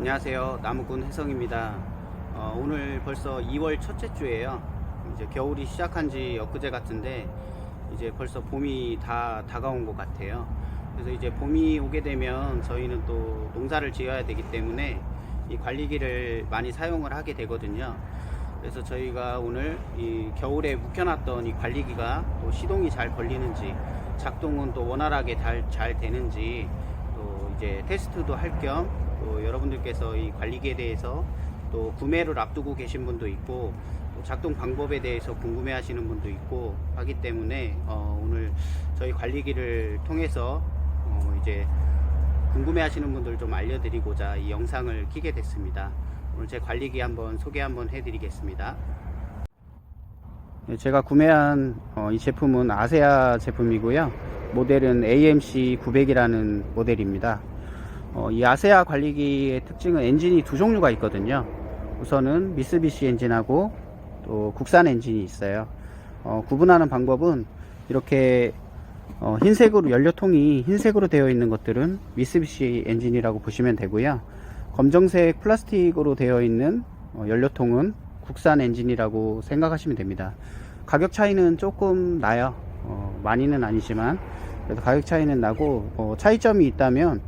안녕하세요. 나무꾼 혜성입니다. 어, 오늘 벌써 2월 첫째 주예요. 이제 겨울이 시작한 지 엊그제 같은데 이제 벌써 봄이 다 다가온 것 같아요. 그래서 이제 봄이 오게 되면 저희는 또 농사를 지어야 되기 때문에 이 관리기를 많이 사용을 하게 되거든요. 그래서 저희가 오늘 이 겨울에 묵혀놨던 이 관리기가 또 시동이 잘 걸리는지 작동은 또 원활하게 잘, 잘 되는지 또 이제 테스트도 할겸 또 여러분들께서 이 관리기에 대해서 또 구매를 앞두고 계신 분도 있고 또 작동 방법에 대해서 궁금해 하시는 분도 있고 하기 때문에 어, 오늘 저희 관리기를 통해서 어, 이제 궁금해 하시는 분들 좀 알려드리고자 이 영상을 키게 됐습니다. 오늘 제 관리기 한번 소개 한번 해드리겠습니다. 네, 제가 구매한 어, 이 제품은 아세아 제품이고요. 모델은 AMC 900이라는 모델입니다. 어, 이 아세아 관리기의 특징은 엔진이 두 종류가 있거든요. 우선은 미쓰비시 엔진하고 또 국산 엔진이 있어요. 어, 구분하는 방법은 이렇게 어, 흰색으로 연료통이 흰색으로 되어 있는 것들은 미쓰비시 엔진이라고 보시면 되고요. 검정색 플라스틱으로 되어 있는 어, 연료통은 국산 엔진이라고 생각하시면 됩니다. 가격 차이는 조금 나요. 어, 많이는 아니지만 그래도 가격 차이는 나고 어, 차이점이 있다면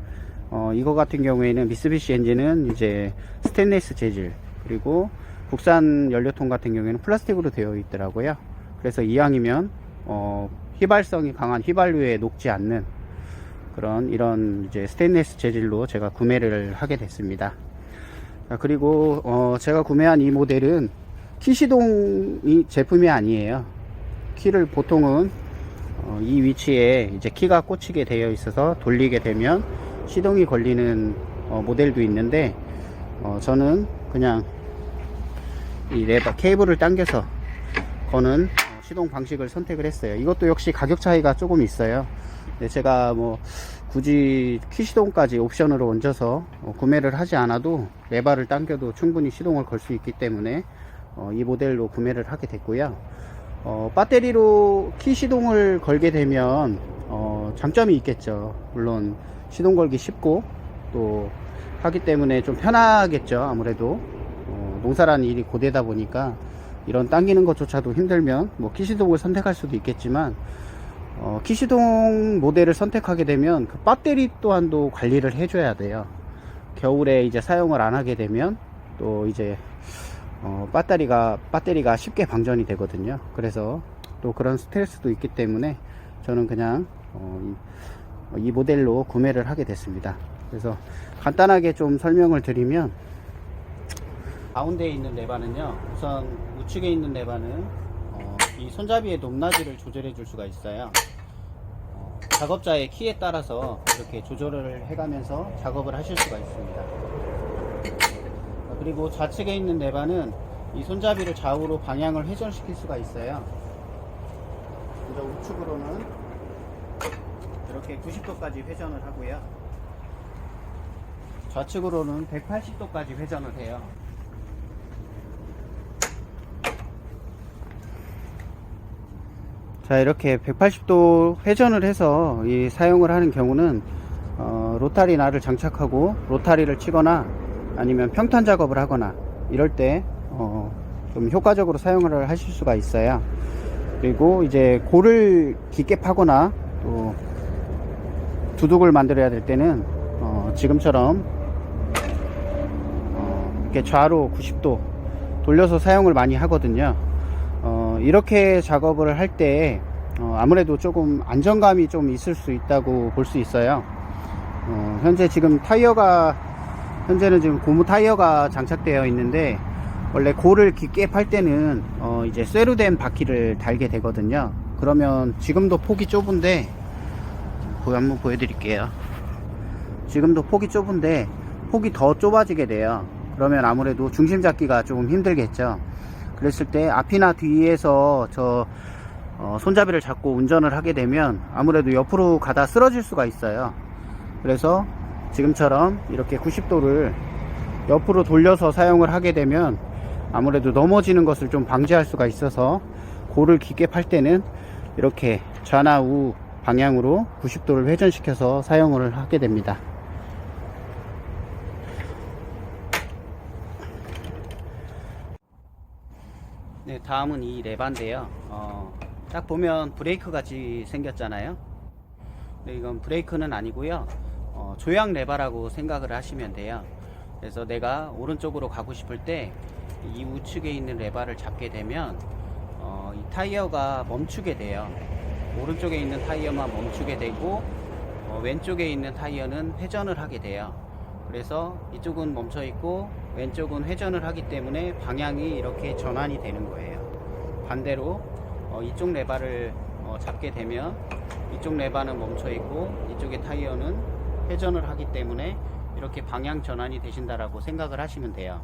어, 이거 같은 경우에는 미쓰비시 엔진은 이제 스테인리스 재질 그리고 국산 연료통 같은 경우에는 플라스틱으로 되어 있더라고요. 그래서 이왕이면 어, 휘발성이 강한 휘발유에 녹지 않는 그런 이런 이제 스테인리스 재질로 제가 구매를 하게 됐습니다. 자, 그리고 어, 제가 구매한 이 모델은 키시동이 제품이 아니에요. 키를 보통은 어, 이 위치에 이제 키가 꽂히게 되어 있어서 돌리게 되면 시동이 걸리는 어, 모델도 있는데 어, 저는 그냥 이 레버 케이블을 당겨서 거는 어, 시동 방식을 선택을 했어요. 이것도 역시 가격 차이가 조금 있어요. 네, 제가 뭐 굳이 키시동까지 옵션으로 얹어서 어, 구매를 하지 않아도 레바를 당겨도 충분히 시동을 걸 수 있기 때문에 어, 이 모델로 구매를 하게 됐고요. 어, 배터리로 키 시동을 걸게 되면 어, 장점이 있겠죠. 물론 시동 걸기 쉽고 또 하기 때문에 좀 편하겠죠. 아무래도 어, 농사라는 일이 고되다 보니까 이런 당기는 것조차도 힘들면 뭐 키시동을 선택할 수도 있겠지만 어, 키시동 모델을 선택하게 되면 그 배터리 또한도 관리를 해줘야 돼요. 겨울에 이제 사용을 안 하게 되면 또 이제 어, 배터리가 배터리가 쉽게 방전이 되거든요. 그래서 또 그런 스트레스도 있기 때문에 저는 그냥 어, 이, 이 모델로 구매를 하게 됐습니다. 그래서 간단하게 좀 설명을 드리면 가운데에 있는 레바는요. 우선 우측에 있는 레바는 어, 이 손잡이의 높낮이를 조절해 줄 수가 있어요. 어, 작업자의 키에 따라서 이렇게 조절을 해가면서 작업을 하실 수가 있습니다. 그리고 좌측에 있는 레바는 이 손잡이를 좌우로 방향을 회전시킬 수가 있어요. 먼저 우측으로는 이렇게 90도까지 회전을 하고요. 좌측으로는 180도까지 회전을 해요. 자 이렇게 180도 회전을 해서 이 사용을 하는 경우는 어, 로타리 날을 장착하고 로타리를 치거나 아니면 평탄 작업을 하거나 이럴 때 어, 좀 효과적으로 사용을 하실 수가 있어요. 그리고 이제 골을 깊게 파거나 또 두둑을 만들어야 될 때는 어, 지금처럼 어, 이렇게 좌로 90도 돌려서 사용을 많이 하거든요. 어, 이렇게 작업을 할때 어, 아무래도 조금 안정감이 좀 있을 수 있다고 볼 수 있어요. 어, 현재 지금 타이어가 현재는 지금 고무 타이어가 장착되어 있는데 원래 골을 깊게 팔 때는 어 이제 쇠로 된 바퀴를 달게 되거든요 그러면 지금도 폭이 좁은데 한번 보여드릴게요. 지금도 폭이 좁은데 폭이 더 좁아지게 돼요. 그러면 아무래도 중심 잡기가 조금 힘들겠죠. 그랬을 때 앞이나 뒤에서 저 어, 손잡이를 잡고 운전을 하게 되면 아무래도 옆으로 가다 쓰러질 수가 있어요. 그래서 지금처럼 이렇게 90도를 옆으로 돌려서 사용을 하게 되면 아무래도 넘어지는 것을 좀 방지할 수가 있어서 골을 깊게 팔 때는 이렇게 좌나 우 방향으로 90도를 회전시켜서 사용을 하게 됩니다. 네, 다음은 이 레바인데요. 어, 딱 보면 브레이크 같이 생겼잖아요. 네, 이건 브레이크는 아니고요. 어, 조향 레바라고 생각을 하시면 돼요. 그래서 내가 오른쪽으로 가고 싶을 때 이 우측에 있는 레바를 잡게 되면 어, 이 타이어가 멈추게 돼요. 오른쪽에 있는 타이어만 멈추게 되고 어, 왼쪽에 있는 타이어는 회전을 하게 돼요. 그래서 이쪽은 멈춰 있고 왼쪽은 회전을 하기 때문에 방향이 이렇게 전환이 되는 거예요. 반대로 어, 이쪽 레바를 어, 잡게 되면 이쪽 레바는 멈춰 있고 이쪽의 타이어는 회전을 하기 때문에 이렇게 방향 전환이 되신다라고 생각을 하시면 돼요.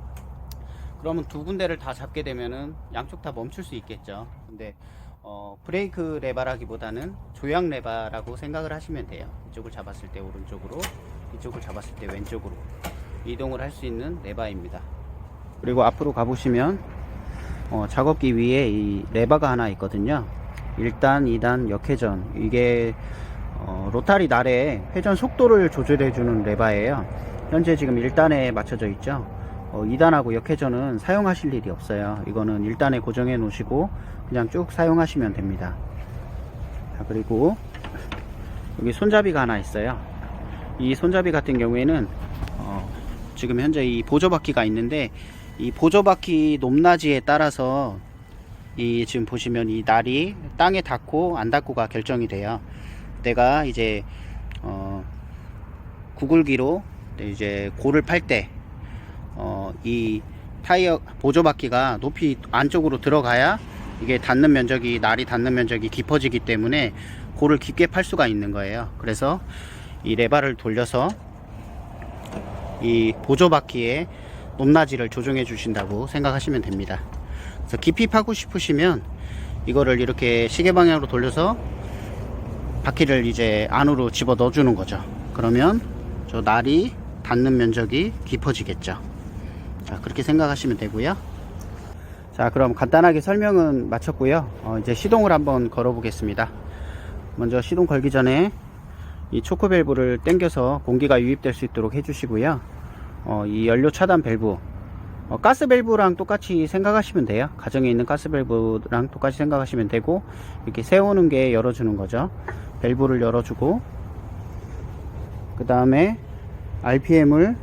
그러면 두 군데를 다 잡게 되면은 양쪽 다 멈출 수 있겠죠. 근데 어, 브레이크 레바라기보다는 조향 레바라고 생각을 하시면 돼요. 이쪽을 잡았을 때 오른쪽으로, 이쪽을 잡았을 때 왼쪽으로 이동을 할 수 있는 레바입니다. 그리고 앞으로 가보시면 어, 작업기 위에 이 레바가 하나 있거든요. 1단, 2단, 역회전. 이게 어, 로타리 날의 회전 속도를 조절해주는 레바예요. 현재 지금 1단에 맞춰져 있죠. 어, 2단하고 역회전은 사용하실 일이 없어요. 이거는 1단에 고정해 놓으시고 그냥 쭉 사용하시면 됩니다. 자, 그리고 여기 손잡이가 하나 있어요. 이 손잡이 같은 경우에는 어, 지금 현재 이 보조바퀴가 있는데 이 보조바퀴 높낮이에 따라서 이 지금 보시면 이 날이 땅에 닿고 안 닿고가 결정이 돼요. 내가 이제 어, 구글기로 이제 고를 팔때 어, 이 타이어 보조바퀴가 높이 안쪽으로 들어가야 이게 닿는 면적이 날이 닿는 면적이 깊어지기 때문에 고를 깊게 팔 수가 있는 거예요. 그래서 이 레바를 돌려서 이 보조바퀴의 높낮이를 조정해 주신다고 생각하시면 됩니다. 그래서 깊이 파고 싶으시면 이거를 이렇게 시계 방향으로 돌려서 바퀴를 이제 안으로 집어 넣어 주는 거죠. 그러면 저 날이 닿는 면적이 깊어지겠죠. 자, 그렇게 생각하시면 되고요. 자, 그럼 간단하게 설명은 마쳤고요. 어, 이제 시동을 한번 걸어 보겠습니다. 먼저 시동 걸기 전에 이 초크 밸브를 당겨서 공기가 유입될 수 있도록 해주시고요. 어, 이 연료 차단 밸브, 어, 가스 밸브랑 똑같이 생각하시면 돼요. 가정에 있는 가스 밸브랑 똑같이 생각하시면 되고 이렇게 세우는 게 열어주는 거죠. 밸브를 열어주고 그 다음에 RPM을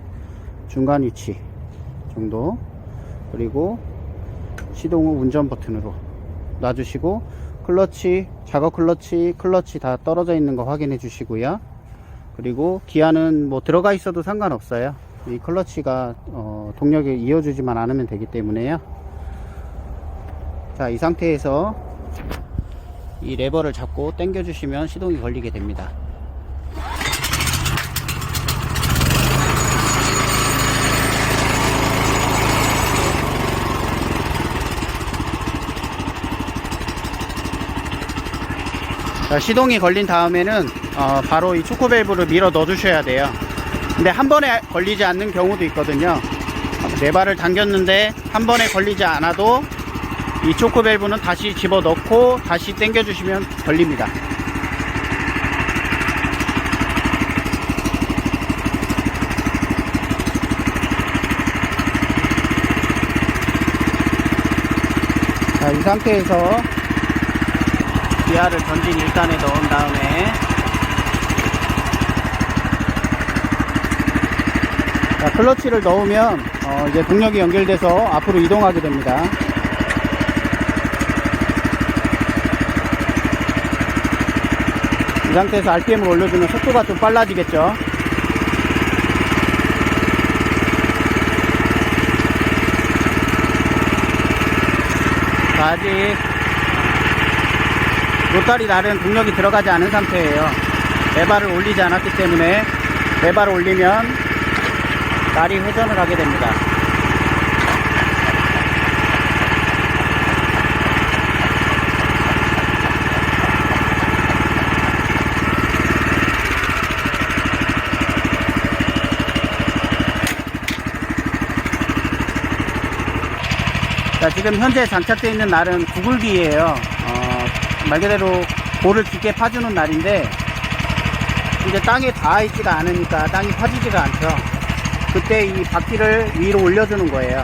중간 위치 정도 그리고 시동 후 운전 버튼으로 놔주시고 클러치 작업 클러치 클러치 다 떨어져 있는 거 확인해 주시고요. 그리고 기아는 뭐 들어가 있어도 상관없어요. 이 클러치가 어, 동력을 이어주지만 않으면 되기 때문에요. 자 이 상태에서 이 레버를 잡고 당겨 주시면 시동이 걸리게 됩니다 자, 시동이 걸린 다음에는 어, 바로 이 초코 밸브를 밀어 넣어 주셔야 돼요. 근데 한 번에 걸리지 않는 경우도 있거든요. 네 발을 당겼는데 한 번에 걸리지 않아도 이 초코 밸브는 다시 집어 넣고 다시 당겨 주시면 걸립니다. 자, 이 상태에서 기아를 전진 1단에 넣은 다음에 자, 클러치를 넣으면 어, 이제 동력이 연결돼서 앞으로 이동하게 됩니다. 이 상태에서 RPM을 올려주면 속도가 좀 빨라지겠죠. 자, 아직 로타리 날은 동력이 들어가지 않은 상태예요. 레바를 올리지 않았기 때문에 레바를 올리면 날이 회전을 하게 됩니다. 자, 지금 현재 장착되어 있는 날은 구글기예요. 어, 말 그대로 볼을 깊게 파주는 날인데 이제 땅에 닿아 있지가 않으니까 땅이 파지지가 않죠. 그때 이 바퀴를 위로 올려주는 거예요.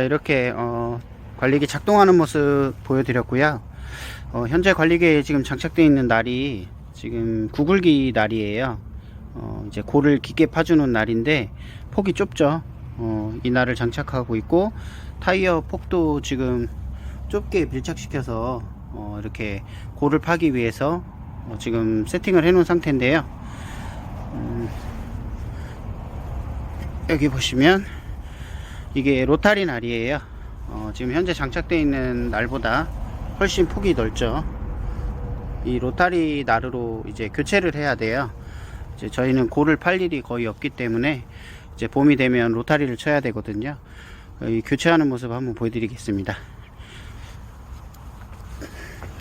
자 이렇게 어, 관리기 작동하는 모습 보여드렸고요. 어, 현재 관리기에 지금 장착되어 있는 날이 지금 구글기 날이에요. 어, 이제 골을 깊게 파주는 날인데 폭이 좁죠. 어, 이 날을 장착하고 있고 타이어 폭도 지금 좁게 밀착시켜서 어, 이렇게 골을 파기 위해서 어, 지금 세팅을 해 놓은 상태인데요. 음, 여기 보시면 이게 로타리 날이에요. 어, 지금 현재 장착되어 있는 날보다 훨씬 폭이 넓죠. 이 로타리 날으로 이제 교체를 해야 돼요. 이제 저희는 골을 팔 일이 거의 없기 때문에 이제 봄이 되면 로타리를 쳐야 되거든요. 이 교체하는 모습 한번 보여드리겠습니다.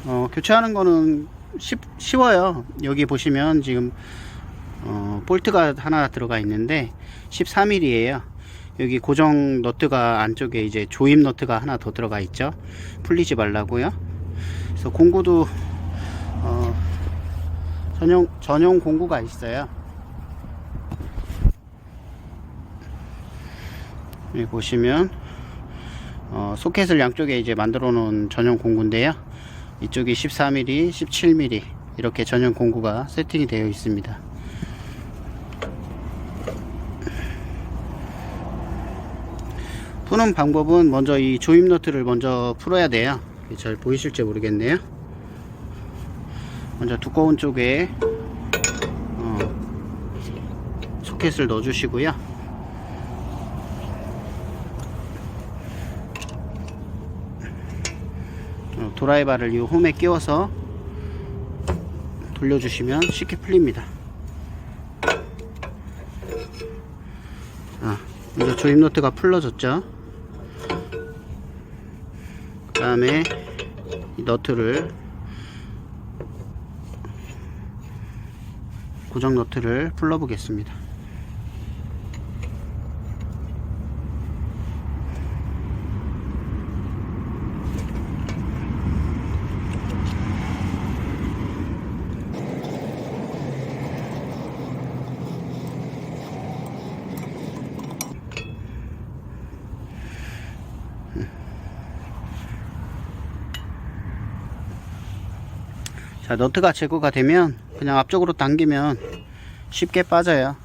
어, 교체하는 거는 쉽, 쉬워요. 여기 보시면 지금 어, 볼트가 하나 들어가 있는데 13mm에요 여기 고정 너트가 안쪽에 이제 조임 너트가 하나 더 들어가 있죠. 풀리지 말라고요. 그래서 공구도 어, 전용 전용 공구가 있어요. 여기 보시면 어, 소켓을 양쪽에 이제 만들어 놓은 전용 공구인데요. 이쪽이 14mm 17mm 이렇게 전용 공구가 세팅이 되어 있습니다 푸는 방법은 먼저 이 조임 너트를 먼저 풀어야 돼요. 잘 보이실지 모르겠네요. 먼저 두꺼운 쪽에 어, 소켓을 넣어 주시고요. 어, 드라이버를 이 홈에 끼워서 돌려주시면 쉽게 풀립니다. 아, 이제 조임 너트가 풀러졌죠? 그 다음에 이 너트를 고정 너트를 풀러 보겠습니다 자 너트가 제거가 되면 그냥 앞쪽으로 당기면 쉽게 빠져요.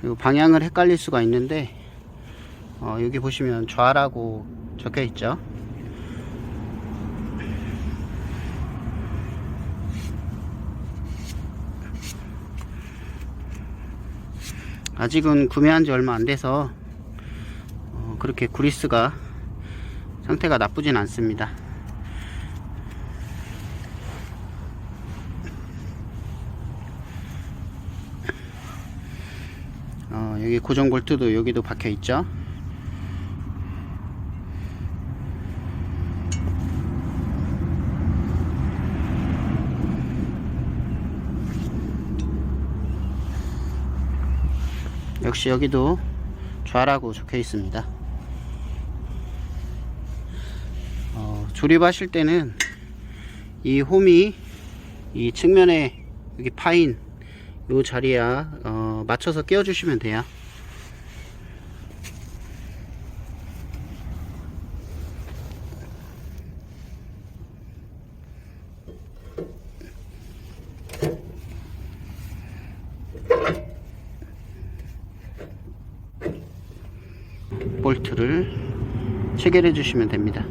그리고 방향을 헷갈릴 수가 있는데 어, 여기 보시면 좌라고 적혀 있죠? 아직은 구매한 지 얼마 안 돼서 어, 그렇게 구리스가 상태가 나쁘진 않습니다. 어, 여기 고정 볼트도 여기도 박혀 있죠. 역시 여기도 좌라고 적혀 있습니다. 어, 조립하실 때는 이 홈이 이 측면에 여기 파인 요 자리에 어, 맞춰서 끼워 주시면 돼요. 볼트를 체결해 주시면 됩니다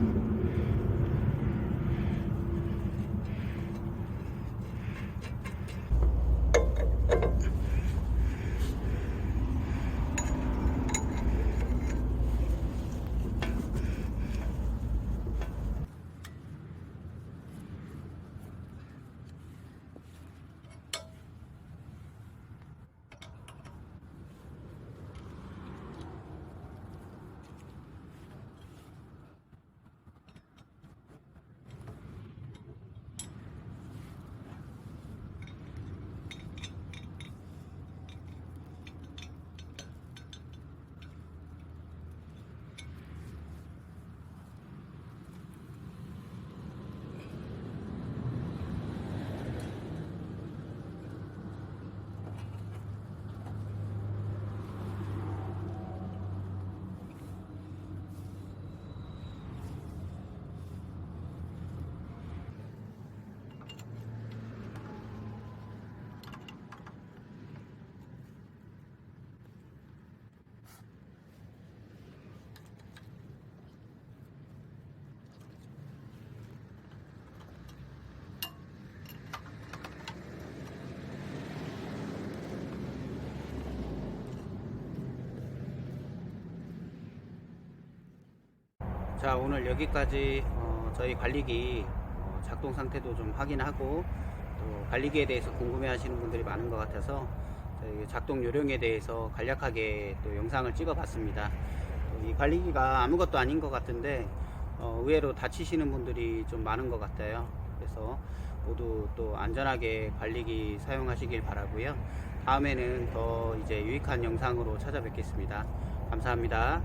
자 오늘 여기까지 어, 저희 관리기 어, 작동 상태도 좀 확인하고 또 관리기에 대해서 궁금해 하시는 분들이 많은 것 같아서 저희 작동 요령에 대해서 간략하게 또 영상을 찍어 봤습니다. 또이 관리기가 아무것도 아닌 것 같은데 어, 의외로 다치시는 분들이 좀 많은 것 같아요. 그래서 모두 또 안전하게 관리기 사용하시길 바라고요. 다음에는 더 이제 유익한 영상으로 찾아뵙겠습니다. 감사합니다.